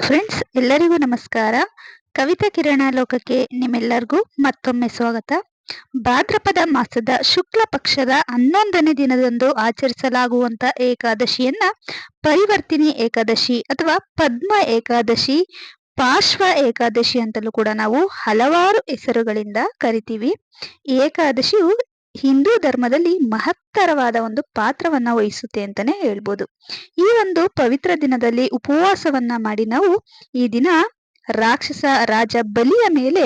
Friends ಎಲ್ಲರಿಗೂ ನಮಸ್ಕಾರ. ಕವಿತಾ ಕಿರಣ ಲೋಕಕ್ಕೆ ನಿಮ್ಮೆಲ್ಲರಿಗೂ ಮತ್ತೊಮ್ಮೆ ಸ್ವಾಗತ. ಭಾದ್ರಪದ ಮಾಸದ ಶುಕ್ಲ ಪಕ್ಷದ ಹನ್ನೊಂದನೇ ದಿನದಂದು ಆಚರಿಸಲಾಗುವಂತ ಏಕಾದಶಿಯನ್ನ ಪರಿವರ್ತಿನಿ ಏಕಾದಶಿ ಅಥವಾ ಪದ್ಮ ಏಕಾದಶಿ ಪಾರ್ಶ್ವ ಏಕಾದಶಿ ಅಂತಲೂ ಕೂಡ ನಾವು ಹಲವಾರು ಹೆಸರುಗಳಿಂದ ಕರಿತೀವಿ. ಏಕಾದಶಿಯು ಹಿಂದೂ ಧರ್ಮದಲ್ಲಿ ಮಹತ್ತರವಾದ ಒಂದು ಪಾತ್ರವನ್ನ ವಹಿಸುತ್ತೆ ಅಂತಾನೆ ಹೇಳ್ಬೋದು. ಈ ಒಂದು ಪವಿತ್ರ ದಿನದಲ್ಲಿ ಉಪವಾಸವನ್ನ ಮಾಡಿ ನಾವು ಈ ದಿನ ರಾಕ್ಷಸ ರಾಜ ಬಲಿಯ ಮೇಲೆ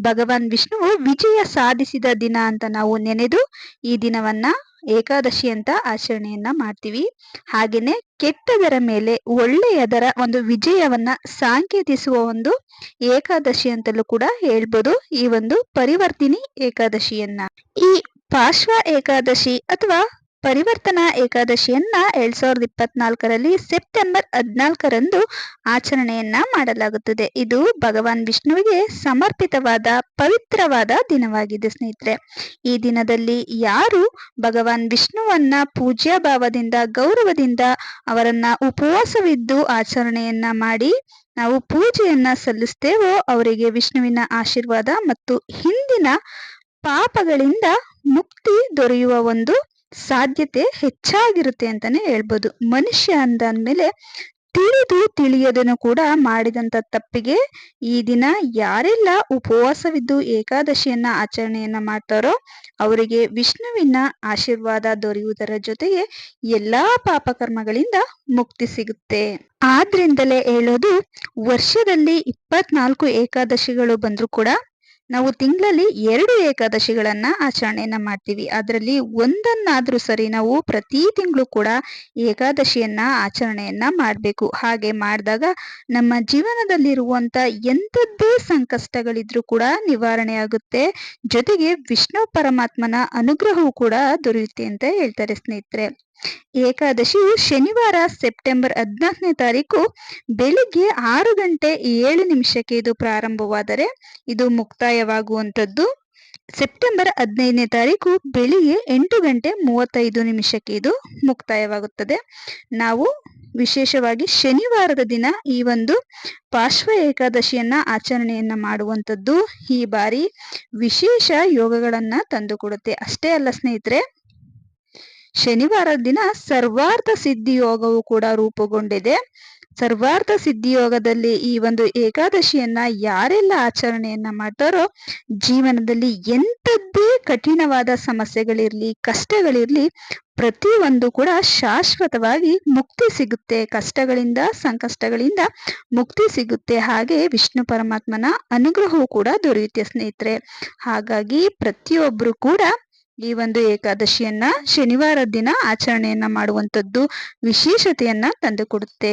ಭಗವಾನ್ ವಿಷ್ಣುವು ವಿಜಯ ಸಾಧಿಸಿದ ದಿನ ಅಂತ ನಾವು ನೆನೆದು ಈ ದಿನವನ್ನ ಏಕಾದಶಿ ಅಂತ ಆಚರಣೆಯನ್ನ ಮಾಡ್ತೀವಿ. ಹಾಗೇನೆ ಕೆಟ್ಟದರ ಮೇಲೆ ಒಳ್ಳೆಯದರ ಒಂದು ವಿಜಯವನ್ನ ಸಾಂಕೇತಿಸುವ ಒಂದು ಏಕಾದಶಿ ಅಂತಲೂ ಕೂಡ ಹೇಳ್ಬೋದು. ಈ ಒಂದು ಪರಿವರ್ತಿನಿ ಏಕಾದಶಿಯನ್ನ. ಈ ಪಾರ್ಶ್ವ ಏಕಾದಶಿ ಅಥವಾ ಪರಿವರ್ತನಾ ಏಕಾದಶಿಯನ್ನ ಎರಡ್ ಸಾವಿರದ ಇಪ್ಪತ್ನಾಲ್ಕರಲ್ಲಿ ಸೆಪ್ಟೆಂಬರ್ ಹದಿನಾಲ್ಕರಂದು ಆಚರಣೆಯನ್ನ ಮಾಡಲಾಗುತ್ತದೆ. ಇದು ಭಗವಾನ್ ವಿಷ್ಣುವಿಗೆ ಸಮರ್ಪಿತವಾದ ಪವಿತ್ರವಾದ ದಿನವಾಗಿದೆ ಸ್ನೇಹಿತರೆ. ಈ ದಿನದಲ್ಲಿ ಯಾರು ಭಗವಾನ್ ವಿಷ್ಣುವನ್ನ ಪೂಜ್ಯ ಭಾವದಿಂದ, ಗೌರವದಿಂದ ಅವರನ್ನ ಉಪವಾಸವಿದ್ದು ಆಚರಣೆಯನ್ನ ಮಾಡಿ ನಾವು ಪೂಜೆಯನ್ನ ಸಲ್ಲಿಸ್ತೇವೋ ಅವರಿಗೆ ವಿಷ್ಣುವಿನ ಆಶೀರ್ವಾದ ಮತ್ತು ಹಿಂದಿನ ಪಾಪಗಳಿಂದ ಮುಕ್ತಿ ದೊರೆಯುವ ಒಂದು ಸಾಧ್ಯತೆ ಹೆಚ್ಚಾಗಿರುತ್ತೆ ಅಂತಾನೆ ಹೇಳ್ಬೋದು. ಮನುಷ್ಯ ಅಂದಾದ್ಮೇಲೆ ತಿಳಿದು ತಿಳಿಯೋದನ್ನು ಕೂಡ ಮಾಡಿದಂತ ತಪ್ಪಿಗೆ ಈ ದಿನ ಯಾರೆಲ್ಲ ಉಪವಾಸವಿದ್ದು ಏಕಾದಶಿಯನ್ನ ಆಚರಣೆಯನ್ನ ಮಾಡ್ತಾರೋ ಅವರಿಗೆ ವಿಷ್ಣುವಿನ ಆಶೀರ್ವಾದ ದೊರೆಯುವುದರ ಜೊತೆಗೆ ಎಲ್ಲಾ ಪಾಪಕರ್ಮಗಳಿಂದ ಮುಕ್ತಿ ಸಿಗುತ್ತೆ. ಆದ್ರಿಂದಲೇ ಹೇಳೋದು ವರ್ಷದಲ್ಲಿ ಇಪ್ಪತ್ನಾಲ್ಕು ಏಕಾದಶಿಗಳು ಬಂದರೂ ಕೂಡ ನಾವು ತಿಂಗಳಲ್ಲಿ ಎರಡು ಏಕಾದಶಿಗಳನ್ನು ಆಚರಣೆಯನ್ನು ಮಾಡ್ತೀವಿ. ಅದರಲ್ಲಿ ಒಂದನ್ನಾದರೂ ಸರಿ ನಾವು ಪ್ರತಿ ತಿಂಗಳು ಕೂಡ ಏಕಾದಶಿಯನ್ನ ಆಚರಣೆಯನ್ನು ಮಾಡಬೇಕು. ಹಾಗೆ ಮಾಡಿದಾಗ ನಮ್ಮ ಜೀವನದಲ್ಲಿರುವಂಥ ಎಂಥದ್ದೇ ಸಂಕಷ್ಟಗಳಿದ್ರೂ ಕೂಡ ನಿವಾರಣೆ ಆಗುತ್ತೆ. ಜೊತೆಗೆ ವಿಷ್ಣು ಪರಮಾತ್ಮನ ಅನುಗ್ರಹವೂ ಕೂಡ ದೊರೆಯುತ್ತೆ ಅಂತ ಹೇಳ್ತಾರೆ ಸ್ನೇಹಿತರೆ. ಏಕಾದಶಿಯು ಶನಿವಾರ ಸೆಪ್ಟೆಂಬರ್ ಹದಿನಾಲ್ಕನೇ ತಾರೀಕು ಬೆಳಿಗ್ಗೆ ಆರು ಗಂಟೆ ಏಳು ನಿಮಿಷಕ್ಕೆ ಇದು ಪ್ರಾರಂಭವಾದರೆ ಇದು ಮುಕ್ತಾಯವಾಗುವಂಥದ್ದು. ಸೆಪ್ಟೆಂಬರ್ ಹದಿನೈದನೇ ತಾರೀಕು ಬೆಳಿಗ್ಗೆ ಎಂಟು ಗಂಟೆ ಮೂವತ್ತೈದು ನಿಮಿಷಕ್ಕೆ ಇದು ಮುಕ್ತಾಯವಾಗುತ್ತದೆ. ನಾವು ವಿಶೇಷವಾಗಿ ಶನಿವಾರದ ದಿನ ಈ ಒಂದು ಪಾರ್ಶ್ವ ಏಕಾದಶಿಯನ್ನ ಆಚರಣೆಯನ್ನ ಮಾಡುವಂಥದ್ದು. ಈ ಬಾರಿ ವಿಶೇಷ ಯೋಗಗಳನ್ನ ತಂದುಕೊಡುತ್ತೆ. ಅಷ್ಟೇ ಅಲ್ಲ ಸ್ನೇಹಿತರೆ ಶನಿವಾರದ ದಿನ ಸರ್ವಾರ್ಥ ಸಿದ್ಧಿಯೋಗವು ಕೂಡ ರೂಪುಗೊಂಡಿದೆ. ಸರ್ವಾರ್ಥ ಸಿದ್ಧಿಯೋಗದಲ್ಲಿ ಈ ಒಂದು ಏಕಾದಶಿಯನ್ನ ಯಾರೆಲ್ಲ ಆಚರಣೆಯನ್ನ ಮಾಡ್ತಾರೋ, ಜೀವನದಲ್ಲಿ ಎಂಥದ್ದೇ ಕಠಿಣವಾದ ಸಮಸ್ಯೆಗಳಿರ್ಲಿ, ಕಷ್ಟಗಳಿರ್ಲಿ, ಪ್ರತಿಯೊಂದು ಕೂಡ ಶಾಶ್ವತವಾಗಿ ಮುಕ್ತಿ ಸಿಗುತ್ತೆ. ಕಷ್ಟಗಳಿಂದ, ಸಂಕಷ್ಟಗಳಿಂದ ಮುಕ್ತಿ ಸಿಗುತ್ತೆ. ಹಾಗೆ ವಿಷ್ಣು ಪರಮಾತ್ಮನ ಅನುಗ್ರಹವೂ ಕೂಡ ದೊರೆಯುತ್ತೆ ಸ್ನೇಹಿತರೆ. ಹಾಗಾಗಿ ಪ್ರತಿಯೊಬ್ರು ಕೂಡ ಈ ಒಂದು ಏಕಾದಶಿಯನ್ನ ಶನಿವಾರ ದಿನ ಆಚರಣೆಯನ್ನ ಮಾಡುವಂತದ್ದು ವಿಶೇಷತೆಯನ್ನ ತಂದುಕೊಡುತ್ತೆ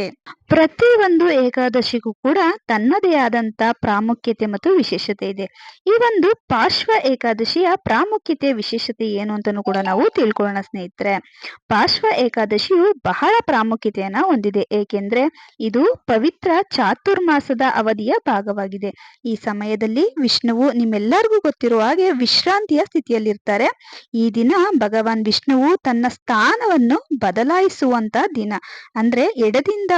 ಪ್ರತಿ ಒಂದು ಏಕಾದಶಿಗೂ ಕೂಡ ತನ್ನದೇ ಆದಂತ ಪ್ರಾಮುಖ್ಯತೆ ಮತ್ತು ವಿಶೇಷತೆ ಇದೆ. ಈ ಒಂದು ಪಾರ್ಶ್ವ ಏಕಾದಶಿಯ ಪ್ರಾಮುಖ್ಯತೆ, ವಿಶೇಷತೆ ಏನು ಅಂತಾನೂ ಕೂಡ ನಾವು ತಿಳ್ಕೊಳ್ಳೋಣ ಸ್ನೇಹಿತರೆ. ಪಾರ್ಶ್ವ ಏಕಾದಶಿಯು ಬಹಳ ಪ್ರಾಮುಖ್ಯತೆಯನ್ನ ಹೊಂದಿದೆ. ಏಕೆಂದ್ರೆ ಇದು ಪವಿತ್ರ ಚಾತುರ್ಮಾಸದ ಅವಧಿಯ ಭಾಗವಾಗಿದೆ. ಈ ಸಮಯದಲ್ಲಿ ವಿಷ್ಣುವು ನಿಮ್ಮೆಲ್ಲರಿಗೂ ಗೊತ್ತಿರುವ ಹಾಗೆ ವಿಶ್ರಾಂತಿಯ ಸ್ಥಿತಿಯಲ್ಲಿರ್ತಾರೆ. ಈ ದಿನ ಭಗವಾನ್ ವಿಷ್ಣುವು ತನ್ನ ಸ್ಥಾನವನ್ನು ಬದಲಾಯಿಸುವಂತ ದಿನ. ಅಂದ್ರೆ ಎಡದಿಂದ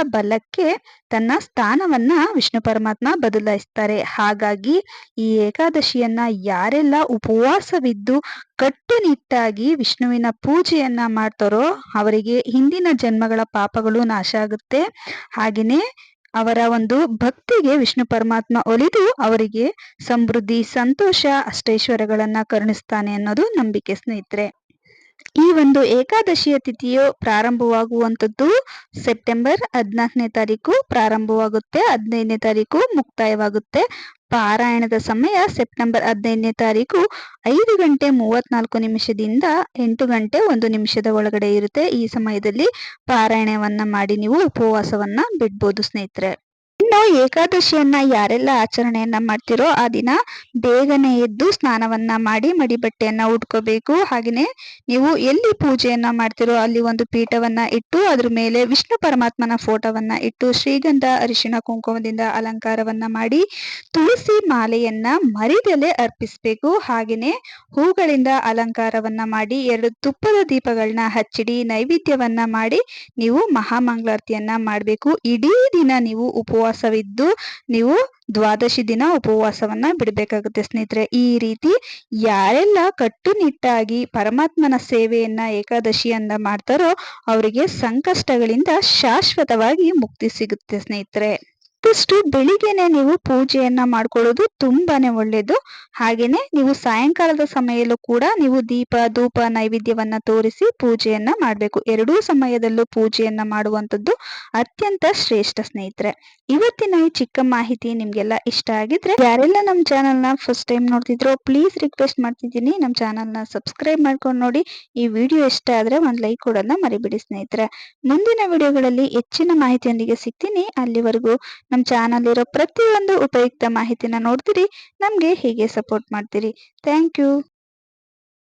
ಬಲಕ್ಕೆ ತನ್ನ ಸ್ಥಾನವನ್ನ ವಿಷ್ಣು ಪರಮಾತ್ಮ ಬದಲಾಯಿಸ್ತಾರೆ. ಹಾಗಾಗಿ ಈ ಏಕಾದಶಿಯನ್ನ ಯಾರೆಲ್ಲ ಉಪವಾಸವಿದ್ದು ಕಟ್ಟುನಿಟ್ಟಾಗಿ ವಿಷ್ಣುವಿನ ಪೂಜೆಯನ್ನ ಮಾಡ್ತಾರೋ ಅವರಿಗೆ ಹಿಂದಿನ ಜನ್ಮಗಳ ಪಾಪಗಳು ನಾಶ ಆಗುತ್ತೆ. ಹಾಗೆಯೇ ಅವರ ಒಂದು ಭಕ್ತಿಗೆ ವಿಷ್ಣು ಪರಮಾತ್ಮ ಒಲಿದು ಅವರಿಗೆ ಸಮೃದ್ಧಿ, ಸಂತೋಷ, ಅಷ್ಟೈಶ್ವರ್ಯಗಳನ್ನ ಕರುಣಿಸ್ತಾನೆ ಅನ್ನೋದು ನಂಬಿಕೆ ಸ್ನೇಹಿತರೆ. ಈ ಒಂದು ಏಕಾದಶಿಯ ತಿಥಿಯು ಪ್ರಾರಂಭವಾಗುವಂಥದ್ದು ಸೆಪ್ಟೆಂಬರ್ ಹದಿನಾಲ್ಕನೇ ತಾರೀಕು ಪ್ರಾರಂಭವಾಗುತ್ತೆ. ಹದಿನೈದನೇ ತಾರೀಕು ಮುಕ್ತಾಯವಾಗುತ್ತೆ. ಪಾರಾಯಣದ ಸಮಯ ಸೆಪ್ಟೆಂಬರ್ ಹದಿನೈದನೇ ತಾರೀಕು ಐದು ಗಂಟೆ ಮೂವತ್ನಾಲ್ಕು ನಿಮಿಷದಿಂದ ಎಂಟು ಗಂಟೆ ಒಂದು ನಿಮಿಷದ ಒಳಗಡೆ ಇರುತ್ತೆ. ಈ ಸಮಯದಲ್ಲಿ ಪಾರಾಯಣವನ್ನ ಮಾಡಿ ನೀವು ಉಪವಾಸವನ್ನ ಬಿಡ್ಬೋದು ಸ್ನೇಹಿತರೆ. ಏಕಾದಶಿಯನ್ನ ಯಾರೆಲ್ಲ ಆಚರಣೆಯನ್ನ ಮಾಡ್ತಿರೋ ಆ ದಿನ ಬೇಗನೆ ಎದ್ದು ಸ್ನಾನವನ್ನ ಮಾಡಿ ಮಡಿ ಬಟ್ಟೆಯನ್ನ ಉಟ್ಕೋಬೇಕು. ಹಾಗೆಯೇ ನೀವು ಎಲ್ಲಿ ಪೂಜೆಯನ್ನ ಮಾಡ್ತಿರೋ ಅಲ್ಲಿ ಒಂದು ಪೀಠವನ್ನ ಇಟ್ಟು ಅದ್ರ ಮೇಲೆ ವಿಷ್ಣು ಪರಮಾತ್ಮನ ಫೋಟೋವನ್ನ ಇಟ್ಟು ಶ್ರೀಗಂಧ ಅರಿಶಿನ ಕುಂಕುಮದಿಂದ ಅಲಂಕಾರವನ್ನ ಮಾಡಿ ತುಳಸಿ ಮಾಲೆಯನ್ನ ಮರಿದಲೆ ಅರ್ಪಿಸ್ಬೇಕು. ಹಾಗೆಯೇ ಹೂಗಳಿಂದ ಅಲಂಕಾರವನ್ನ ಮಾಡಿ ಎರಡು ತುಪ್ಪದ ದೀಪಗಳನ್ನ ಹಚ್ಚಿಡಿ, ನೈವೇದ್ಯವನ್ನ ಮಾಡಿ ನೀವು ಮಹಾಮಂಗಳಾರತಿಯನ್ನ ಮಾಡಬೇಕು. ಇಡೀ ದಿನ ನೀವು ಉಪವಾಸ ಉಪವಾಸವಿದ್ದು ನೀವು ದ್ವಾದಶಿ ದಿನ ಉಪವಾಸವನ್ನ ಬಿಡಬೇಕಾಗುತ್ತೆ. ಸ್ನೇಹಿತರೆ, ಈ ರೀತಿ ಯಾರೆಲ್ಲ ಕಟ್ಟುನಿಟ್ಟಾಗಿ ಪರಮಾತ್ಮನ ಸೇವೆಯನ್ನ ಏಕಾದಶಿಯನ್ನ ಮಾಡ್ತಾರೋ ಅವರಿಗೆ ಸಂಕಷ್ಟಗಳಿಂದ ಶಾಶ್ವತವಾಗಿ ಮುಕ್ತಿ ಸಿಗುತ್ತೆ ಸ್ನೇಹಿತರೆ. ಆದಷ್ಟು ಬೆಳಿಗ್ಗೆನೆ ನೀವು ಪೂಜೆಯನ್ನ ಮಾಡ್ಕೊಳ್ಳೋದು ತುಂಬಾನೇ ಒಳ್ಳೇದು. ಹಾಗೇನೆ ನೀವು ಸಾಯಂಕಾಲದ ಸಮಯಲ್ಲೂ ಕೂಡ ನೀವು ದೀಪ, ಧೂಪ, ನೈವೇದ್ಯವನ್ನ ತೋರಿಸಿ ಪೂಜೆಯನ್ನ ಮಾಡಬೇಕು. ಎರಡೂ ಸಮಯದಲ್ಲೂ ಪೂಜೆಯನ್ನ ಮಾಡುವಂಥದ್ದು ಅತ್ಯಂತ ಶ್ರೇಷ್ಠ ಸ್ನೇಹಿತರೆ. ಇವತ್ತಿನ ಈ ಚಿಕ್ಕ ಮಾಹಿತಿ ನಿಮ್ಗೆಲ್ಲ ಇಷ್ಟ ಆಗಿದ್ರೆ ಯಾರೆಲ್ಲ ನಮ್ಮ ಚಾನಲ್ನ ಫಸ್ಟ್ ಟೈಮ್ ನೋಡ್ತಿದ್ರೋ ಪ್ಲೀಸ್ ರಿಕ್ವೆಸ್ಟ್ ಮಾಡ್ತಿದ್ದೀನಿ. ನಮ್ಮ ಚಾನಲ್ನ ಸಬ್ಸ್ಕ್ರೈಬ್ ಮಾಡ್ಕೊಂಡು ನೋಡಿ. ಈ ವಿಡಿಯೋ ಇಷ್ಟ ಆದ್ರೆ ಒಂದು ಲೈಕ್ ಕೊಡೋದನ್ನ ಮರಿಬಿಡಿ ಸ್ನೇಹಿತರೆ. ಮುಂದಿನ ವಿಡಿಯೋಗಳಲ್ಲಿ ಹೆಚ್ಚಿನ ಮಾಹಿತಿಯೊಂದಿಗೆ ಸಿಗ್ತೀನಿ. ಅಲ್ಲಿವರೆಗೂ ನಮ್ಮ ಚಾನಲ್ ಇರೋ ಪ್ರತಿಯೊಂದು ಉಪಯುಕ್ತ ಮಾಹಿತಿನ ನೋಡ್ತೀರಿ ನಮಗೆ ಹೀಗೆ ಸಪೋರ್ಟ್ ಮಾಡ್ತೀರಿ. Thank you